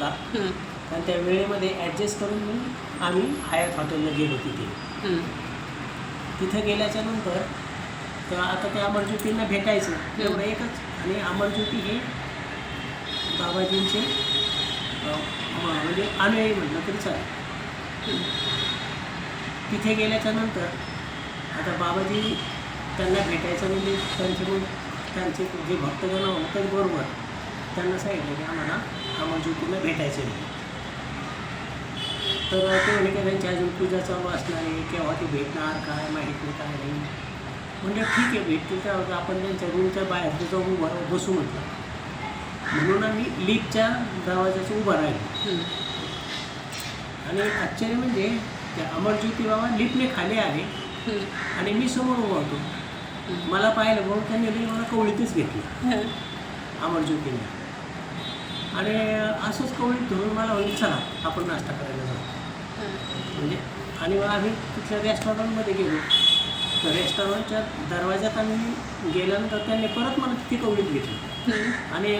होता. आणि त्या वेळेमध्ये ॲडजस्ट करून मी आम्ही हयात हॉटेलला गेलो तिथे. तिथं गेल्याच्यानंतर तर आता त्या अमरज्योतींना भेटायचं. एवढं एकच आणि अमरज्योती हे बाबाजींचे म्हणजे अनुयायी म्हटलं तरी चालेल. तिथे गेल्याच्यानंतर आता बाबाजी त्यांना भेटायचं म्हणजे त्यांचे मग त्यांचे जे भक्तगण होते बरोबर. त्यांना सांगितलं की आम्हाला अमरज्योतीला भेटायचं आहे तर ते म्हणे की त्यांची अजून पूजा चालू असणार आहे केव्हा ते भेटणार काय माहीत नाही काय नाही. म्हणजे ठीक आहे भेटतील तर आपण त्यांच्या रूमच्या बाहेर जाऊन उभं बसू म्हटलं. म्हणून आम्ही लिफ्टच्या दरवाजाचं उभं राहिलो. आणि आश्चर्य म्हणजे त्या अमरज्योती बाबा लिफ्टने खाली आले. आणि मी समोर उभा होतो. मला पाहिलं म्हणून त्यांनी मला कवळीतच घेतली. अमरज्योतीने. आणि असंच कवळीत धरून मला म्हणजे चला आपण नाश्ता करायला जाऊ. म्हणजे आणि मग आम्ही तिथल्या रेस्टॉरंटमध्ये गेलो तर रेस्टॉरंटच्या दरवाज्यात आम्ही गेल्यानंतर त्यांनी परत मला तिथे कवळीत घेतली हं. आणि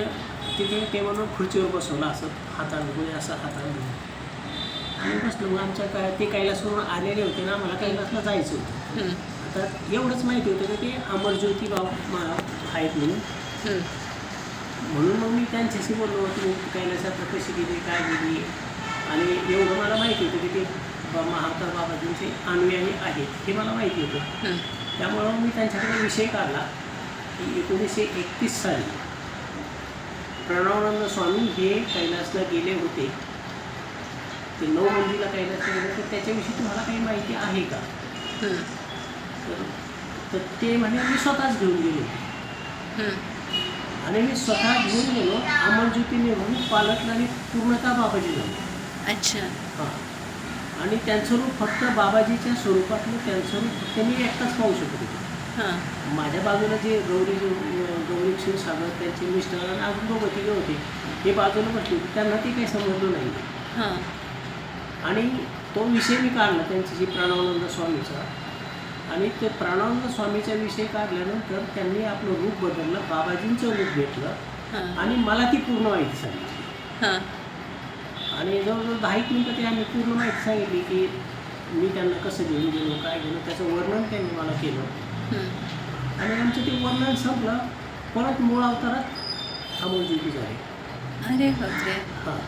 तिथे टेबलवर खुर्चीवर बसवलं असं हातानं म्हणजे असं हातानं. आणि बसलो मग आमच्या काय ते कैलासवरून आलेले होते ना आम्हाला कैलासला जायचं होतं हं. आता एवढंच माहिती होतं की ते अमरज्योती बाबा आहेत म्हणून. म्हणून मग मी त्यांच्याशी बोललो की कैलासात कशी गेली काय गेली आणि एवढं मला माहिती होतं की ते महाकाल बाबाजींचे अनुयायी आहेत हे मला माहिती होतं. त्यामुळं मी त्यांच्याकडे विषय काढला की एकोणीसशे एकतीस साली प्रणवानंद स्वामी हे कैलासला गेले होते ते नऊ मंदिरला कैलासला गेले तर त्याच्याविषयी तुम्हाला काही माहिती आहे का. तर ते म्हणे मी स्वतःच घेऊन गेलो. आणि मी स्वतः घेऊन गेलो. अमरज्योती निर्माण पालटला आणि पूर्णतः बाबाजी झालो. अच्छा. हां. आणि त्यांचं रूप फक्त बाबाजीच्या स्वरूपातलं त्यांचं रूप फक्त मी एकटाच पाहू शकत होतो. हां. माझ्या बाजूला जे गौरी गौरी सिंग सागर त्यांचे मिस्टर आणि अजून दोघं तिघे होते हे बाजूला बसले होते. त्यांना ते काही समजलं नाही. हां. आणि तो विषय मी काढला त्यांच्याशी प्राणानंद स्वामीचा. आणि ते प्राणानंद स्वामीचा विषय काढल्यानंतर त्यांनी आपलं रूप बदललं बाबाजींचं रूप घेतलं आणि मला ती पूर्ण माहिती सांगितली. हां. आणि जवळजवळ दहा एक मिनटं ते आम्ही पूर्ण माहिती सांगितली की मी त्यांना कसं घेऊन गेलो काय गेलो त्याचं वर्णन त्यांनी मला केलं. हं. आणि आमचं ते वर्णन संपलं परत मूळ अवतारात अमोलज्योती झाले. अरे हां.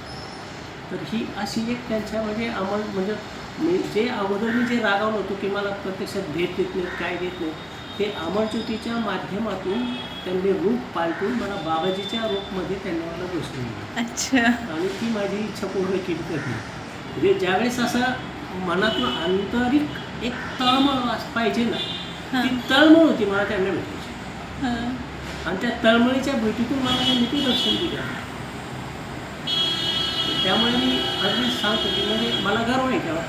तर ही अशी एक त्यांच्यामध्ये अमल म्हणजे मी जे अगोदर मी जे रागावलो होतो की मला प्रत्यक्षात भेट देत नाहीत काय देत नाहीत ते अमरज्योतीच्या माध्यमातून त्यांनी रूप पालटून मला बाबाजीच्या रूपमध्ये त्यांनी मला बसवून दिलं. अच्छा. आणि ती माझी इच्छा पूर्ण केली करली म्हणजे ज्यावेळेस असं मनातून आंतरिक एक तळमळ पाहिजे ना. ती तळमळ होती मला त्यांना भेटायची. हां. आणि त्या तळमळीच्या भेटीतून मला त्यांनी ते दर्शन दिलं. त्यामुळे मी अगदी सांगतो की म्हणजे मला गर्व आहे तेव्हा.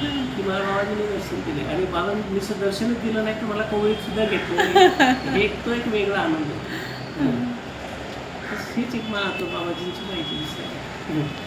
की मला बाबाजीने दर्शन दिले आणि बाबांनी नुसतं दर्शनच दिलं नाही तर मला कवळीत सुद्धा घेतलं हे एक तो एक वेगळा आनंद. हीच एक मला तो बाबाजींची माहिती दिसते.